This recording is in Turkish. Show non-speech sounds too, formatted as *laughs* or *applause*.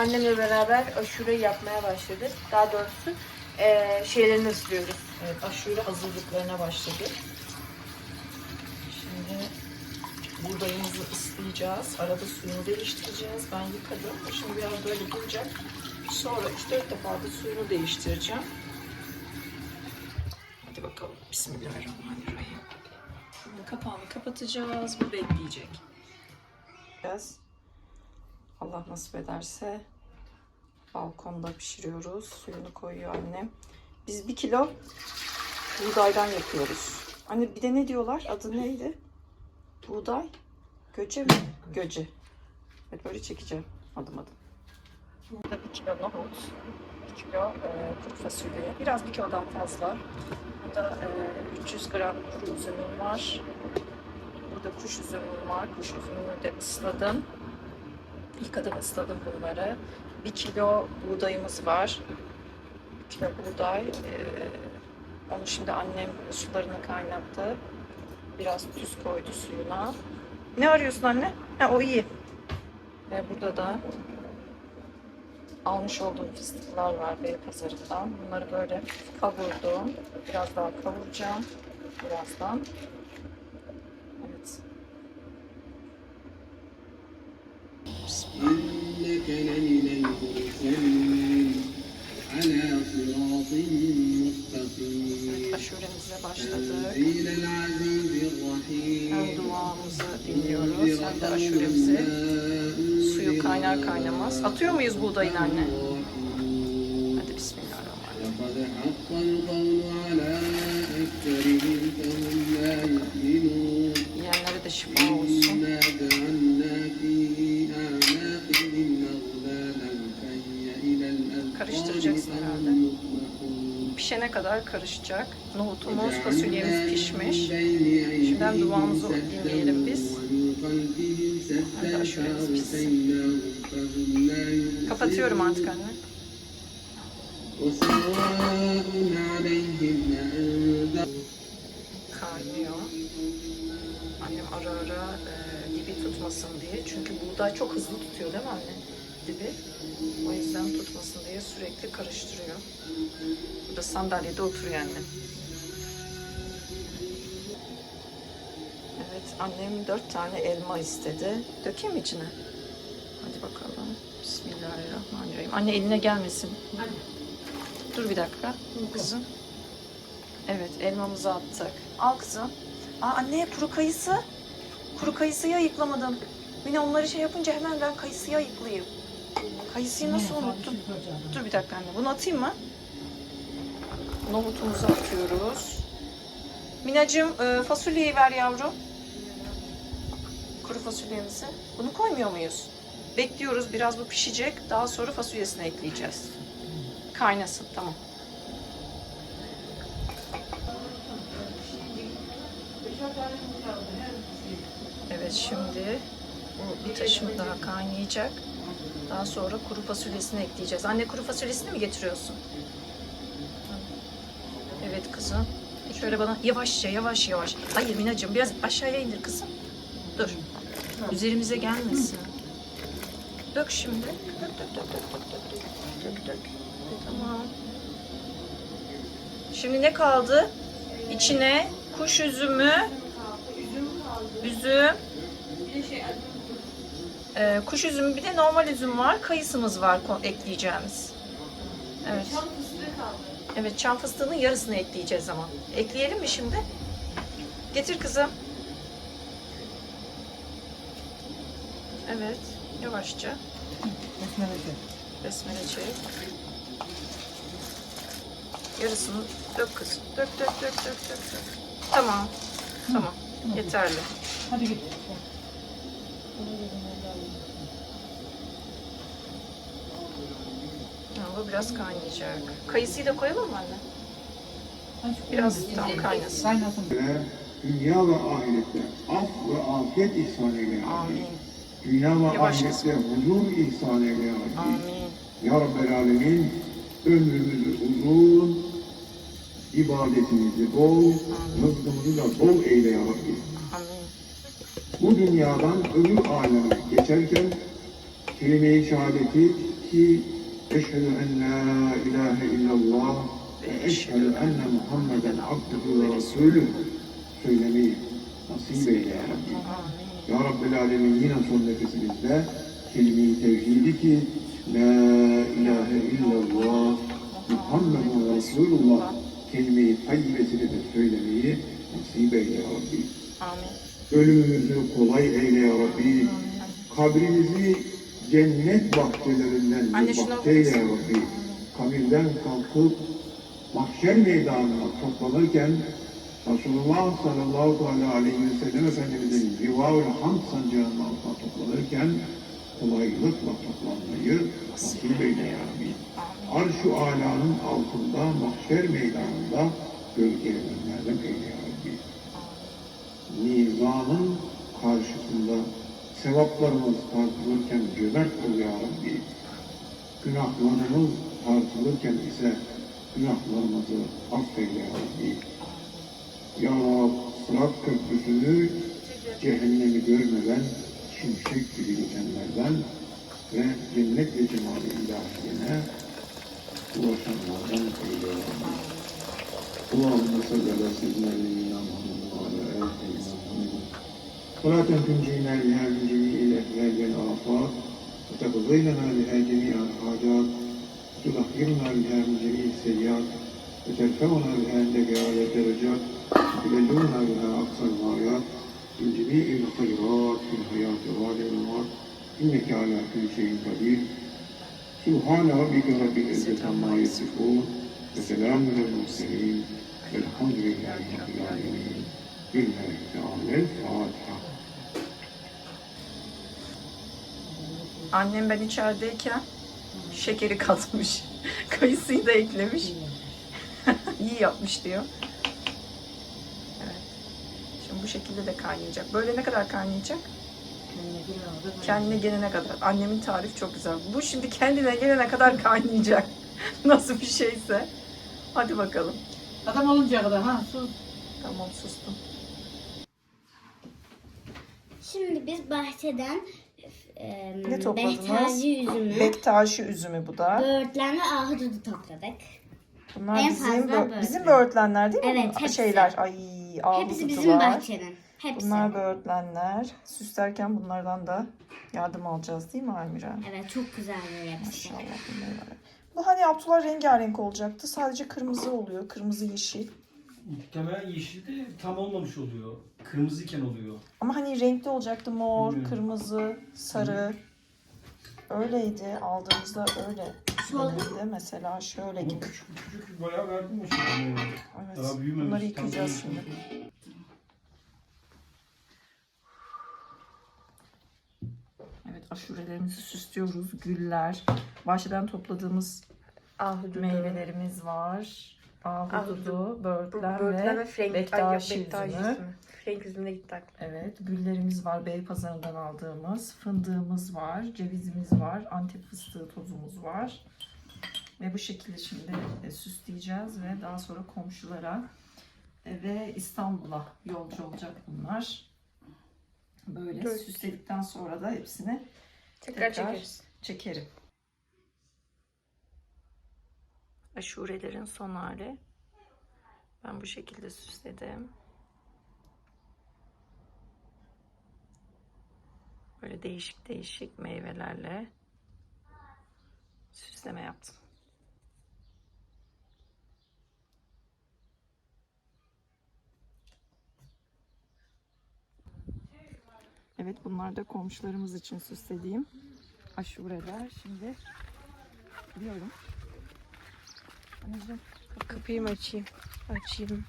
Annemle beraber aşure yapmaya başladık. Daha doğrusu eee şeylerini ıslıyoruz. Evet, aşure hazırlıklarına başladık. Şimdi buğdayımızı ıslayacağız. Arada suyunu değiştireceğiz. Ben yıkadım. Şimdi biraz böyle duracak. Sonra 3-4 defa da suyunu değiştireceğim. Hadi bakalım. Bismillahirrahmanirrahim. Şimdi kapağını kapatacağız. Bu bekleyecek. Biraz Allah nasip ederse balkonda pişiriyoruz. Suyunu koyuyor annem. Biz bir kilo buğdaydan yapıyoruz. Anne bir de ne diyorlar? Adı neydi? Buğday? Göce mi? Göce. Evet böyle çekeceğim adım adım. Burada bir kilo nohut, bir kilo e, kuru fasulye, biraz bir kilodan fazla. Burada e, 300 gram kuru üzümüm var. Burada kuş üzümüm var. Kuş üzümünü de ısladım. Yıkadım ısladım bunları. Bir kilo buğdayımız var. Bir kilo buğday. Ee, onu şimdi annem sularını kaynattı. Biraz tuz koydu suyuna. Ne arıyorsun anne? Ha, o iyi. Ve burada da almış olduğum fıstıklar var Beypazarı'ndan. Bunları böyle kavurdum. Biraz daha kavuracağım. Birazdan. Evet. إنك لمن المرسلين على صراط مستقيم Aşuremize başladık. تنزيل العزيز الرحيم Hem duamızı dinliyoruz hem de aşuremizi suyu kaynar kaynamaz. Atıyor muyuz buğdayın anne? Hadi bismillahirrahmanirrahim. karıştıracaksın herhalde. Pişene kadar karışacak. Nohutumuz, fasulyemiz pişmiş. Şimdi Şimdiden duamızı dinleyelim biz. Hatta şurayız pişsin. Kapatıyorum artık anne. Kaynıyor. Annem ara ara e, dibi tutmasın diye. Çünkü buğday çok hızlı tutuyor değil mi anne? Dibi. O yüzden tutmasın diye sürekli karıştırıyor. Burada sandalyede oturuyor annem. Evet annem dört tane elma istedi. Dökeyim içine? Hadi bakalım. Bismillahirrahmanirrahim. Anne eline gelmesin. Dur bir dakika. Kızım. Evet elmamızı attık. Al kızım. Aa anne kuru kayısı. Kuru kayısıyı ayıklamadım. Yine onları şey yapınca hemen ben kayısıyı ayıklayayım. Kayısıyı nasıl unuttum? Dur bir dakika anne. Bunu atayım mı? Nohutumuzu atıyoruz. Minacığım e, fasulyeyi ver yavrum. Kuru fasulyemizi. Bunu koymuyor muyuz? Bekliyoruz. Biraz bu pişecek. Daha sonra fasulyesini ekleyeceğiz. Kaynasın. Tamam. Evet şimdi bu bir taşım daha kaynayacak. Daha sonra kuru fasulyesini ekleyeceğiz. Anne kuru fasulyesini mi getiriyorsun? Evet kızım. Şöyle bana yavaşça yavaş yavaş. Hayır Minacığım biraz aşağıya indir kızım. Dur. Üzerimize gelmesin. Dök şimdi. Dök dök dök dök dök dök. Dök dök. Tamam. Şimdi ne kaldı? İçine kuş üzümü, üzüm, ee, kuş üzümü bir de normal üzüm var. Kayısımız var ekleyeceğimiz. Evet. Evet çam fıstığının yarısını ekleyeceğiz ama. Ekleyelim mi şimdi? Getir kızım. Evet. Yavaşça. Besmele çek. Yarısını dök kızım. Dök dök dök dök dök. dök. Tamam. Tamam. Yeterli. Hadi git. Ha, bu biraz kaynayacak. Kayısıyı da koyalım mı anne? Biraz tam kaynasın. Kaynasın. dünya ve ahirette af ve afiyet ihsan eyle. Amin. Dünya ve Yavaş ahirette huzur ihsan eyle. Amin. Ya Rabbel Alemin ömrümüzü uzun, ibadetimizi bol, rızkımızı da bol eyle ya Rabbi. Bu dünyadan öbür aleme geçerken kelime-i şehadeti ki eşhedü en la ilahe illallah ve eşhedü enne Muhammeden abduhu ve resulü söylemeyi nasip eyle ya Rabbi. Ya Rabbel Alemin yine son nefesimizde kelime-i tevhidi ki La ilahe illallah Muhammedun Resulullah kelime-i tayyibesini de söylemeyi nasip eyle ya Rabbi. Amin. Ölümümüzü kolay eyle ya Rabbi. Kabrimizi cennet bahçelerinden bir şuna bahçe eyle ya Rabbi. Kabirden kalkıp mahşer meydanına toplanırken Resulullah sallallahu aleyhi ve sellem Efendimizin Rivaul Hamd sancağının altına toplanırken kolaylıkla toplanmayı nasip eyle ya Rabbi. Arş-ı alanın altında mahşer meydanında gölgelenenlerden eyle ya rızanın karşısında sevaplarımız tartılırken cömert ol ya Rabbi. Günahlarımız tartılırken ise günahlarımızı affeyle ya Rabbi. Ya Rab, Sırat Köprüsü'nü cehennemi görmeden şimşek gibi geçenlerden ve cennet ve cemali ilahiyene ulaşanlardan eyle ya Rabbi. Kulağımda sadece sizin elini صلاة تنجينا بها من جميع الأهوال والآفات وتقضي لنا بها جميع الحاجات وتطهرنا بها من جميع السيئات وترفعنا بها عندك أعلى الدرجات وتبلغنا بها أقصى الغايات من جميع الخيرات في الحياة وبعد الممات إنك على كل شيء قدير. سبحان ربك رب العزة عما يصفون وسلام على المرسلين والحمد لله رب العالمين. بالله تعالى الفاتحة. Annem ben içerideyken şekeri katmış. *laughs* Kayısıyı da eklemiş. *laughs* İyi yapmış diyor. Evet. Şimdi bu şekilde de kaynayacak. Böyle ne kadar kaynayacak? Kendine gelene kadar. Annemin tarifi çok güzel. Bu şimdi kendine gelene kadar kaynayacak. *laughs* Nasıl bir şeyse. Hadi bakalım. Adam oluncaya kadar ha sus. Tamam sustum. Şimdi biz bahçeden e, Ne topladınız? Bektaşi üzümü, Bektaşi üzümü bu da. böğürtlen ve ahududu topladık. Bunlar en bizim fazla bö- böğürtlen. bizim böğürtlenler değil mi? Evet, hepsi. Şeyler. Ay, Hepsi bizim var. bahçenin. Hepsi. Bunlar böğürtlenler. Süslerken bunlardan da yardım alacağız değil mi Almira? Evet çok güzel böyle hepsi. Maşallah bunlar var. Bu hani Abdullah rengarenk olacaktı. Sadece kırmızı oluyor. Kırmızı yeşil. Muhtemelen yeşil de tam olmamış oluyor. Kırmızıyken oluyor. Ama hani renkli olacaktı. Mor, Bilmiyorum. kırmızı, sarı. Öyleydi. Aldığımızda öyle. Denildi. Mesela şöyle Ama gibi. küçük küçük bayağı verdim mi şimdi? Evet. Daha büyümemiş. Bunları tam yıkayacağız büyümüş. şimdi. Evet aşurelerimizi süslüyoruz. Güller. Bahçeden topladığımız Ahududu. meyvelerimiz var. Ahududu, böğürtlen, ve ve bektaşi üzümü. Frenk üzümüne gitti aklım. Evet, güllerimiz var. Beypazarı'ndan aldığımız. Fındığımız var. Cevizimiz var. Antep fıstığı tozumuz var. Ve bu şekilde şimdi e, süsleyeceğiz ve daha sonra komşulara e, ve İstanbul'a yolcu olacak bunlar. Böyle Dört. süsledikten sonra da hepsini Tekrar, Tekrar. çekeriz. çekerim. Aşurelerin son hali. Ben bu şekilde süsledim. Böyle değişik değişik meyvelerle süsleme yaptım. Evet bunlar da komşularımız için süslediğim aşureler. Şimdi gidiyorum. Mı açayım? Açayım.